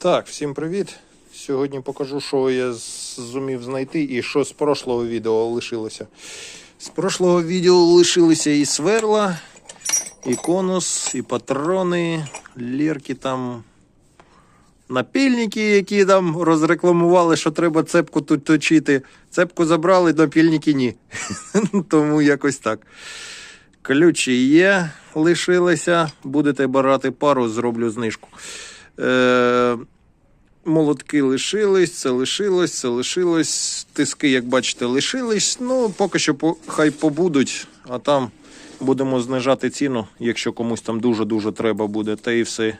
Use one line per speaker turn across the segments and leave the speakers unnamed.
Так, всім привіт. Сьогодні покажу, що я зумів знайти і що з прошлого відео лишилося. З прошлого відео лишилися і сверла, і конус, і патрони, лірки там. Напільники, які там розрекламували, що треба цепку тут точити. Цепку забрали, напільники ні. Тому якось так. Ключі є, лишилися. Будете барати пару, зроблю знижку. Е, Молотки лишились, це лишилось, це лишилось. Тиски, як бачите, лишились. Ну, поки що хай побудуть, а там будемо знижати ціну, якщо комусь там дуже-дуже треба буде. Та і все.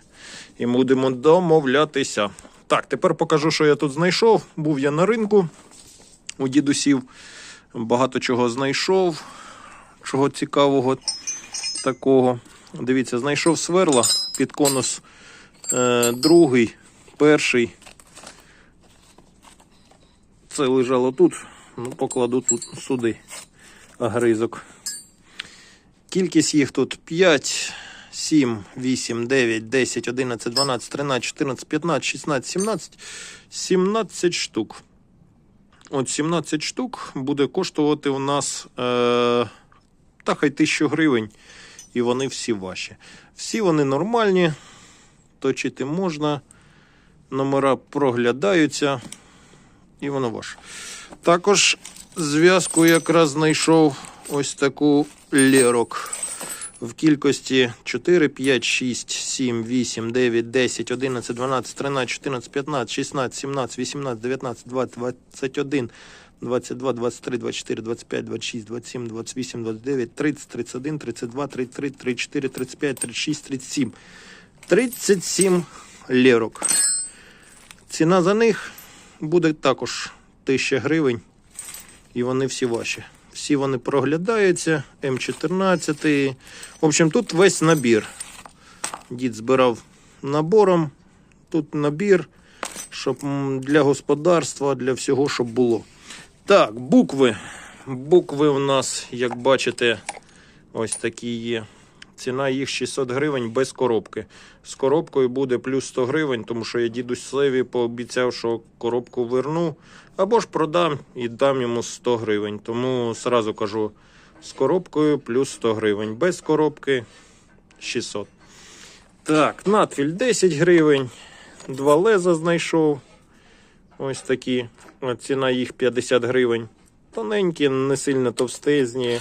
І будемо домовлятися. Так, тепер покажу, що я тут знайшов. Був я на ринку у дідусів. Багато чого знайшов. Чого цікавого такого. Дивіться, знайшов сверла під конус. Е, другий, перший. Це лежало тут, ну, покладу тут сюди гризок. Кількість їх тут 5, 7, 8, 9, 10, 11, 12, 13, 14, 15, 16, 17, 17 штук. От 17 штук буде коштувати у нас е, та хай 1000 гривень. І вони всі ваші. Всі вони нормальні точити можна. Номера проглядаються, і воно ваше. Також зв'язку якраз знайшов ось таку лірок. В кількості 4, 5, 6, 7, 8, 9, 10, 11, 12, 13, 14, 15, 16, 17, 18, 19, 20, 21, 22, 23, 24, 25, 26, 27, 28, 29, 30, 31, 32, 33, 34, 35, 36, 37. 37 лірок. Ціна за них буде також 1000 гривень. І вони всі ваші. Всі вони проглядаються. М14. В общем, тут весь набір. Дід збирав набором. Тут набір, щоб для господарства, для всього, щоб було. Так, букви. Букви у нас, як бачите, ось такі є. Ціна їх 600 гривень без коробки. З коробкою буде плюс 100 гривень, тому що я дідусь Севі пообіцяв, що коробку верну. Або ж продам і дам йому 100 гривень. Тому сразу кажу: з коробкою плюс 100 гривень. Без коробки 600. Так, надфіль 10 гривень. Два леза знайшов. Ось такі. Ціна їх 50 гривень. Тоненькі, не сильно товстезні.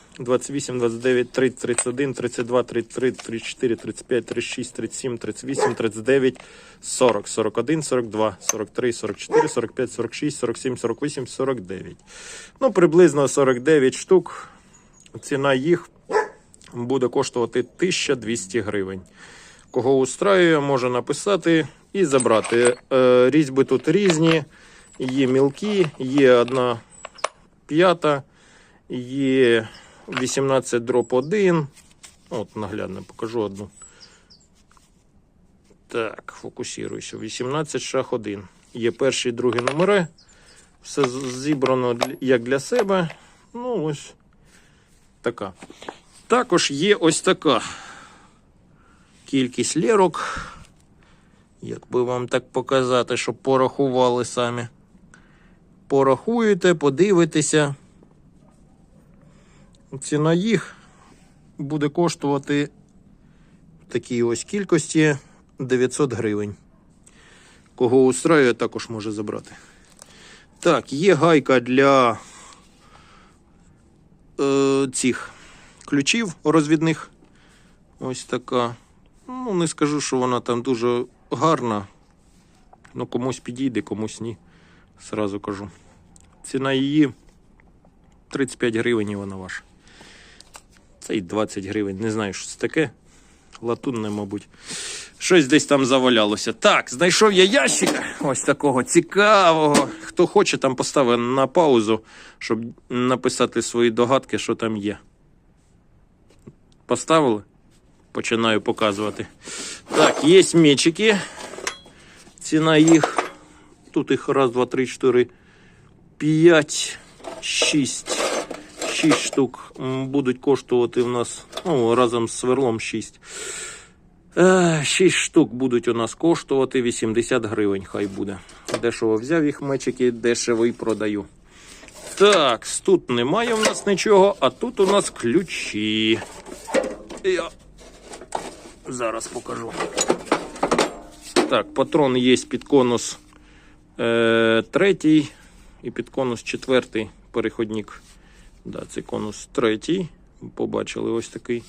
28, 29, 30, 31, 32, 33, 34, 35, 36, 37, 38, 39, 40, 41, 42, 43, 44, 45, 46, 47, 48, 49. Ну, приблизно 49 штук. Ціна їх буде коштувати 1200 гривень. Кого устраює, може написати і забрати. Е, різьби тут різні, є мілкі, є одна п'ята, є. 18 дроп 1. От, наглядно покажу одну. Так, фокусіруюся. 18 шах 1. Є перші і другі номери. Все зібрано як для себе. Ну, ось така. Також є ось така кількість лірок. Якби вам так показати, щоб порахували самі. Порахуєте, подивитеся ціна їх буде коштувати в такій ось кількості 900 гривень. Кого устраює, також може забрати. Так, є гайка для е, цих ключів розвідних. Ось така. Ну, не скажу, що вона там дуже гарна. Ну, комусь підійде, комусь ні. Сразу кажу. Ціна її 35 гривень і вона ваша. Та й 20 гривень. Не знаю, що це таке. Латунне, мабуть. Щось десь там завалялося. Так, знайшов я ящик. ось такого цікавого. Хто хоче, там поставив на паузу, щоб написати свої догадки, що там є. Поставили? Починаю показувати. Так, є мечики. Ціна їх. Тут їх раз, два, три, чотири, п'ять, шість. 6 штук будуть коштувати у нас ну, разом з сверлом 6. 6 е, штук будуть у нас коштувати 80 гривень, хай буде. Дешево взяв їх мечики, дешево і продаю. Так, тут немає у нас нічого, а тут у нас ключі. Я зараз покажу. Так, патрон є під конус е, третій і під конус четвертий переходник. Да, Це конус третій. Побачили ось такий.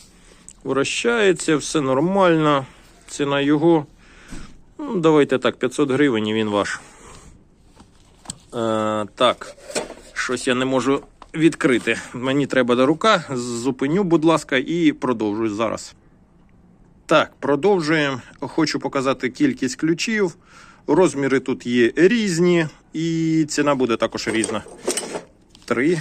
Вращається, все нормально. Ціна його. Ну, Давайте так, 500 гривень і він ваш. Е, Так, щось я не можу відкрити. Мені треба до рука. Зупиню, будь ласка, і продовжую зараз. Так, продовжуємо. Хочу показати кількість ключів. Розміри тут є різні, і ціна буде також різна. Три.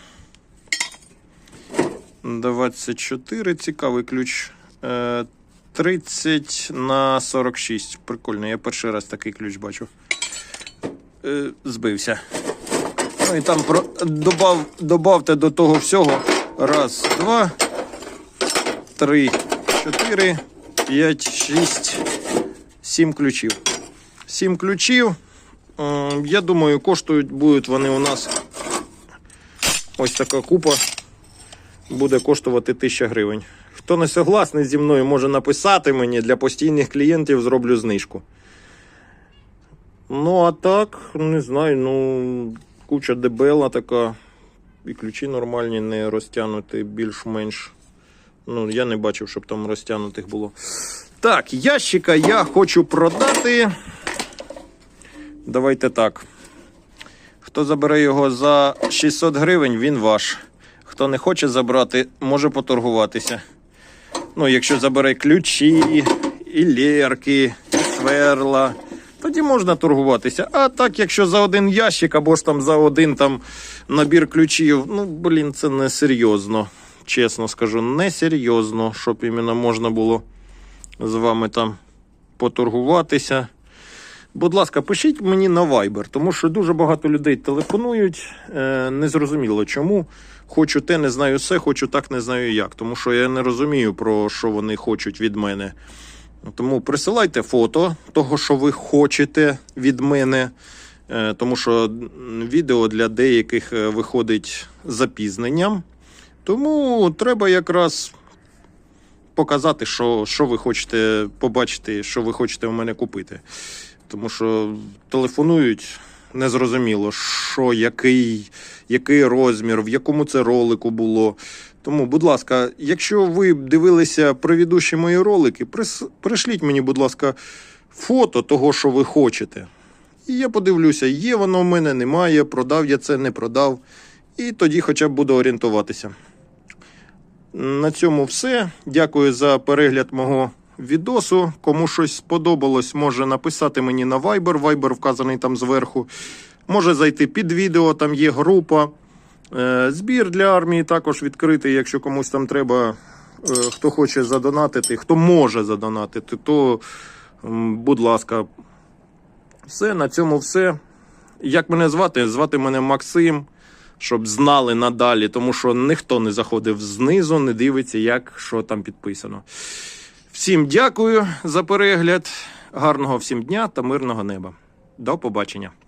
24. Цікавий ключ. 30 е, на 46. Прикольно, я перший раз такий ключ бачу. Е, збився. Ну і там про... Добав... добавте до того всього. Раз, два, три, чотири, п'ять, шість, сім ключів. Сім ключів. Е, я думаю, коштують будуть вони у нас ось така купа буде коштувати 1000 гривень. Хто не согласний зі мною, може написати мені для постійних клієнтів зроблю знижку. Ну, а так, не знаю, ну, куча дебела така. І ключі нормальні, не розтягнуті більш-менш. Ну, я не бачив, щоб там розтягнутих було. Так, ящика я хочу продати. Давайте так. Хто забере його за 600 гривень, він ваш. Хто не хоче забрати, може поторгуватися. Ну, якщо забере ключі, і лєрки, і сверла, тоді можна торгуватися. А так, якщо за один ящик або ж там за один там набір ключів, ну, блін, це не серйозно. Чесно скажу, не серйозно, щоб іменно можна було з вами там поторгуватися. Будь ласка, пишіть мені на Viber, тому що дуже багато людей телефонують. Е, незрозуміло чому. Хочу те, не знаю все, хочу так, не знаю як. Тому що я не розумію, про що вони хочуть від мене. Тому присилайте фото того, що ви хочете від мене. Е, тому що відео для деяких е, виходить з запізненням. Тому треба якраз показати, що, що ви хочете побачити, що ви хочете у мене купити тому що телефонують незрозуміло, що, який, який розмір, в якому це ролику було. Тому, будь ласка, якщо ви дивилися предыдущі мої ролики, пришліть мені, будь ласка, фото того, що ви хочете. І я подивлюся, є воно в мене, немає, продав я це, не продав. І тоді хоча б буду орієнтуватися. На цьому все. Дякую за перегляд мого відосу. Кому щось сподобалось, може написати мені на Viber. Viber вказаний там зверху. Може зайти під відео, там є група. Е, збір для армії також відкритий. Якщо комусь там треба, е, хто хоче задонатити, хто може задонатити, то, будь ласка, все, на цьому все. Як мене звати? Звати мене Максим, щоб знали надалі, тому що ніхто не заходив знизу, не дивиться, як що там підписано. Всім дякую за перегляд, гарного всім дня та мирного неба. До побачення.